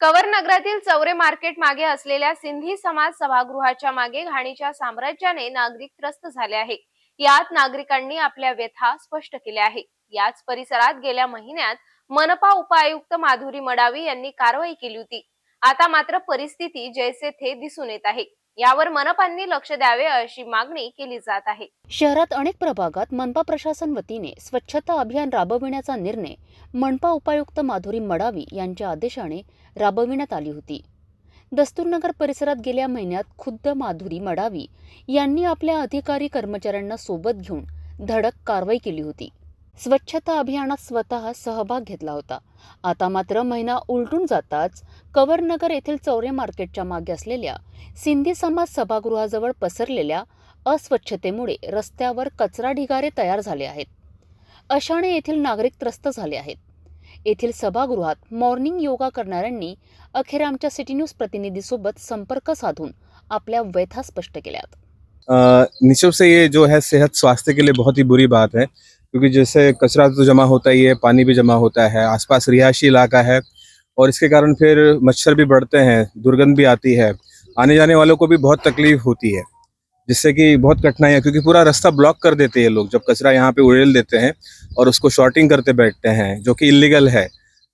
Cover नगरातील Chaure market मागे असलेल्या सिंधी समाज सभागृहाच्या मागे घाणीच्या साम्राज्याने नागरिक त्रस्त झाले आहे. यात नागरिकांनी आपल्या व्यथा स्पष्ट केल्या आहे. याच परिसरात गेल्या महिन्यात मनपा उपायुक्त माधुरी मडावी यांनी कारवाई केली होती. आता मात्र परिस्थिती जैसे थे दिसून येत आहे. यावर मनपांनी लक्ष द्यावे अशी मागणी केली जात आहे. शहरात अनेक प्रभागात मनपा प्रशासन वतीने स्वच्छता अभियान राबविण्याचा निर्णय मनपा उपायुक्त माधुरी मडावी यांच्या आदेशाने राबविण्यात आली होती. दस्तूरनगर परिसरात गेल्या महिन्यात खुद्द माधुरी मडावी यांनी आपल्या अधिकारी कर्मचाऱ्यांना सोबत घेऊन धडक कारवाई केली होती. स्वच्छता अभियानात स्वतः सहभाग घेतला होता. आता मात्र महिना उलटून जाताच कवरनगर येथील चौरे मार्केटच्या मागे असलेल्या सिंधी समाज सभागृहाजवळ पसरलेल्या अस्वच्छतेमुळे रस्त्यावर कचरा ढिगारे तयार झाले आहेत. अशाने येथील नागरिक त्रस्त झाले आहेत. येथील सभागृहात मॉर्निंग योगा करणाऱ्यांनी अखेर आमच्या सिटी न्यूज प्रतिनिधीसोबत संपर्क साधून आपल्या व्यथा स्पष्ट केल्यात. अ, निश्चित से ये जो है सेहत स्वास्थ्य के लिए बहुत ही बुरी बात है। क्योंकि जैसे कचरा तो जमा होता ही है, पानी भी जमा होता है, आसपास रिहायशी इलाका है और इसके कारण फिर मच्छर भी बढ़ते हैं, दुर्गंध भी आती है। आने जाने वालों को भी बहुत तकलीफ़ होती है, जिससे कि बहुत कठिनाई है क्योंकि पूरा रास्ता ब्लॉक कर देते हैं लोग जब कचरा यहाँ पे उड़ेल देते हैं और उसको शॉर्टिंग करते बैठते हैं, जो कि इलीगल है।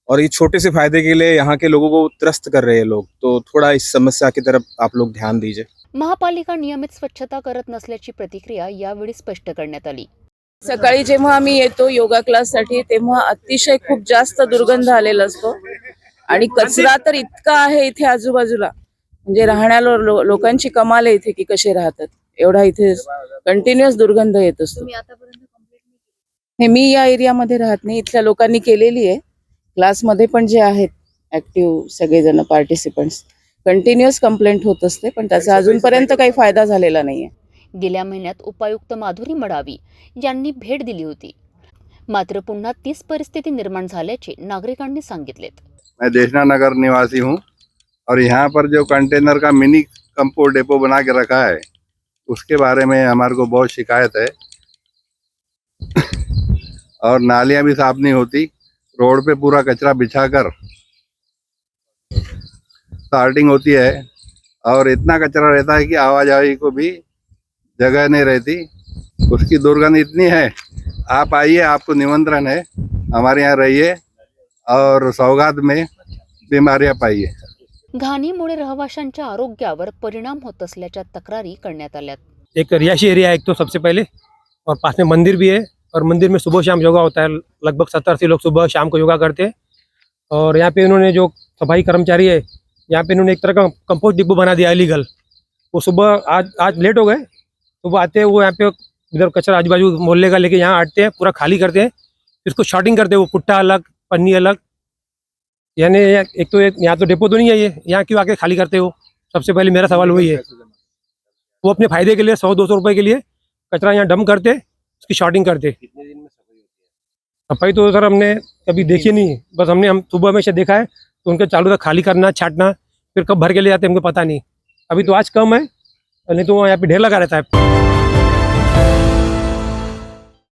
और ये छोटे से फ़ायदे के लिए यहाँ के लोगों को त्रस्त कर रहे हैं लोग तो थोड़ा इस समस्या की तरफ़ आप लोग ध्यान दीजिए। महापालिका नियमित स्वच्छता करत नसल्याची प्रतिक्रिया यावेळी स्पष्ट करण्यात आली. सकाळी जेव्हा आम्ही येतो योगा क्लाससाठी तेव्हा अतिशय खूप जास्त दुर्गंध आलेला असतो. आणि कचरा तर इतका आहे इथे आजूबाजूला. म्हणजे राहण्या लोकांची कमाल आहे इथे की कसे राहतात. एवढा इथे कंटिन्युअस दुर्गंध येत असतो. हे मी या एरियामध्ये राहत नाही. इथल्या लोकांनी केलेली आहे. क्लासमध्ये पण जे आहेत ऍक्टिव्ह सगळेजण पार्टिसिपंट्स कंटिन्युअस कंप्लेंट होत असते. पण त्याचा अजूनपर्यंत काही फायदा झालेला नाहीये. गेल्या महिन्यात उपायुक्त माधुरी मडावी यांनी भेट दिली होती. मात्र पुन्हा तीच परिस्थिती निर्माण झाल्याचे नागरिकांनी सांगितलेत. मैं देशना नगर निवासी हूँ और यहाँ पर जो कंटेनर का मिनी कंपोस्ट डेपो बना के रखा है उसके बारे में हमारे को बहुत शिकायत है। और नालियाँ भी साफ नहीं होती रोड पे पूरा कचरा बिछाकर स्टार्टिंग होती है और इतना कचरा रहता है कि आवाजाही को भी जगह नहीं रहती। उसकी दुर्गंध इतनी है। आप आइए आपको निमंत्रण है। हमारे यहाँ रहिए और सौगात में बीमारियां पाइए। घाणीमुळे रहवाशांच्या आरोग्यावर परिणाम होत असल्याच्या तक्रारी करण्यात आल्यात. एक रिहायशी एरिया है एक तो सबसे पहले और पास में मंदिर भी है और मंदिर में सुबह शाम योगा होता है। लगभग सत्तर अस्सी लोग सुबह शाम को योगा करते हैं। और यहाँ पे इन्होंने जो सफाई कर्मचारी है यहाँ पे इन्होंने एक तरह का कंपोस्ट डिब्बो बना दिया इलीगल वो सुबह आज आज लेट हो गए। सुबह आते हैं, वो यहाँ पे इधर कचरा आजू बाजू मोहल्ले का लेके यहाँ आटते हैं, पूरा खाली करते हैं। इसको शॉर्टिंग करते हैं, वो पुट्टा अलग, पन्नी अलग। यानी एक तो यहाँ तो डिपो तो नहीं है ये, यहाँ क्यों आके खाली करते हो? सबसे पहले मेरा सवाल वही है। वो अपने फ़ायदे के लिए सौ दो सौ रुपए के लिए कचरा यहाँ डम करते, उसकी शॉर्टिंग करते। सफ़ाई तो सर हमने कभी देखी नहीं, बस हमने, हम सुबह में देखा है तो उनका चालू था खाली करना, छाटना, फिर कब भर के ले जाते हमको पता नहीं। अभी तो आज कम है नहीं तो यहाँ पे ढेर लगा रहता है